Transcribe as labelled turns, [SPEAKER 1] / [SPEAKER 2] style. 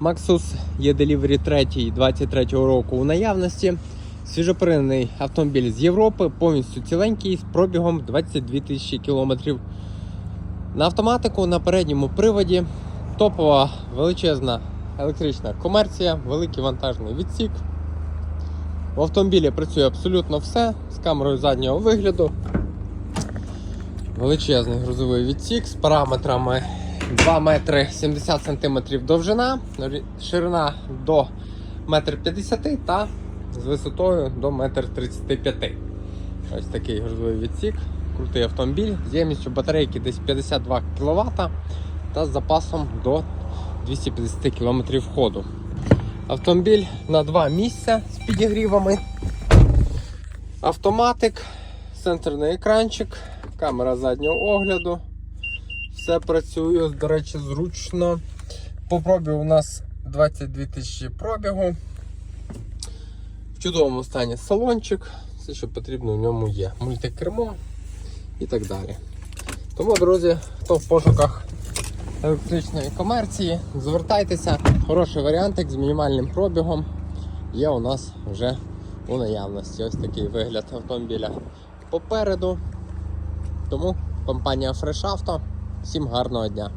[SPEAKER 1] Maxus є Delivery 3 23 року у наявності. Свіжопринений автомобіль з Європи, повністю ціленький, з пробігом 22 тисячі кілометрів. На автоматику на передньому приводі. Топова величезна електрична комерція, великий вантажний відсік. В автомобілі працює абсолютно все з камерою заднього вигляду. Величезний грузовий відсік з параметрами 2 метри 70 сантиметрів довжина, ширина до 1,50 м та з висотою до 1,35 м. Ось такий грузовий відсік, крутий автомобіль з ємністю батарейки десь 52 кВт та з запасом до 250 км ходу. Автомобіль на два місця з підігрівами. Автоматик, сенсорний екранчик, камера заднього огляду. Все працює, до речі, зручно. По пробігу у нас 22 тисячі пробігу. В чудовому стані салончик. Все, що потрібно в ньому є. Мультикермо і так далі. Тому, друзі, хто в пошуках електричної комерції, звертайтеся. Хороший варіантик з мінімальним пробігом є у нас вже у наявності. Ось такий вигляд автомобіля попереду. Тому компанія Fresh Auto. Всім гарного дня!